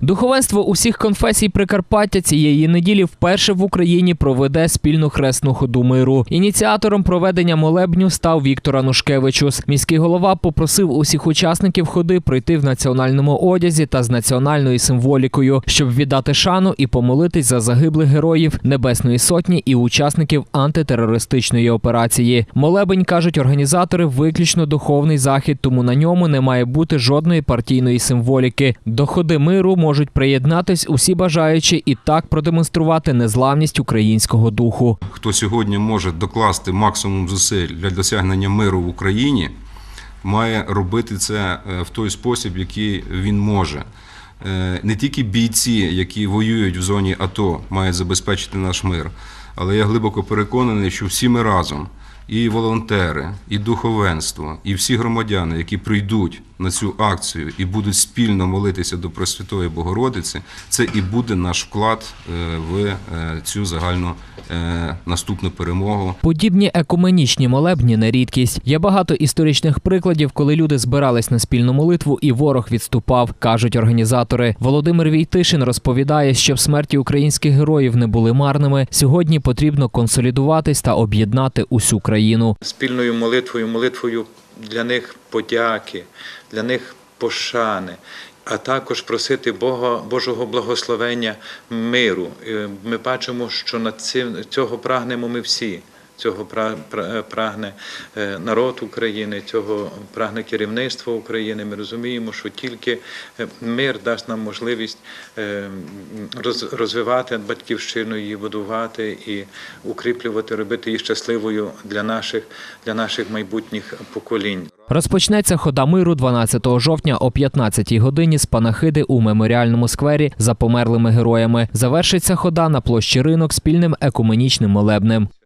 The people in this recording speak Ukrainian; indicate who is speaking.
Speaker 1: Духовенство усіх конфесій Прикарпаття цієї неділі вперше в Україні проведе спільну хресну ходу миру. Ініціатором проведення молебню став Віктор Анушкевичус. Міський голова попросив усіх учасників ходи пройти в національному одязі та з національною символікою, щоб віддати шану і помолитись за загиблих героїв Небесної сотні і учасників антитерористичної операції. Молебень кажуть організатори виключно духовний захід, тому на ньому не має бути жодної партійної символіки. До ходи миру можуть приєднатись усі бажаючі і так продемонструвати незламність українського духу.
Speaker 2: хто сьогодні може докласти максимум зусиль для досягнення миру в Україні, має робити це е, в той спосіб, який він може. Е, Не тільки бійці, які воюють в зоні АТО, мають забезпечити наш мир, але я глибоко переконаний, що всі ми разом, і волонтери, і духовенство, і всі громадяни, які прийдуть на цю акцію і будуть спільно молитися до Пресвятої Богородиці, це і буде наш вклад е, в е, цю загальну е, наступну перемогу.
Speaker 1: Подібні екуменічні молебні не рідкість. Є багато історичних прикладів, коли люди збирались на спільну молитву і ворог відступав, кажуть організатори. Володимир Війтишин розповідає, щоб смерті українських героїв не були марними. Сьогодні потрібно консолідуватись та об'єднати усю країну.
Speaker 3: Спільною молитвою, молитвою для них подяки, для них пошани, а також просити Бога, Божого благословення миру. Е, Ми бачимо, що над цим цього прагнемо ми всі. Цього пра- пра- прагне е, народ України, цього прагне керівництво України. Ми розуміємо, що тільки е, мир дасть нам можливість е, розвивати батьківщину, її будувати і укріплювати, робити її щасливою для наших, для наших майбутніх поколінь.
Speaker 1: Розпочнеться хода миру 12 жовтня о 15 годині з панахиди у меморіальному сквері за померлими героями. Завершиться хода на площі ринок спільним екуменічним молебнем.